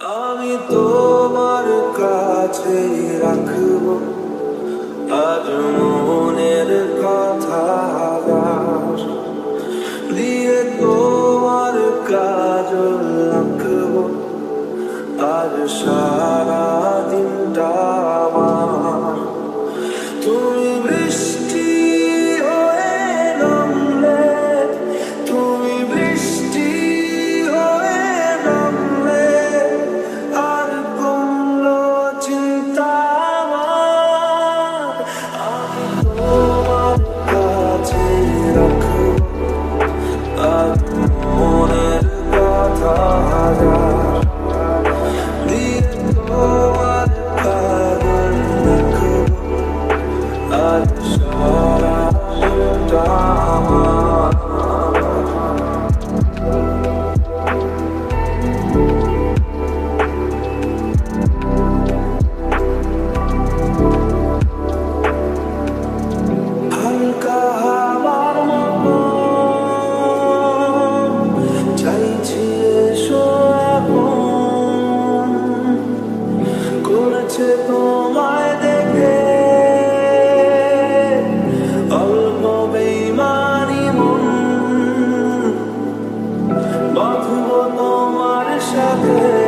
আমি তোমার কাছে রাখব আজ মনের কথা দিয়ে তোমার কাজ রাখব আজ সারা love. good.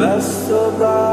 mess about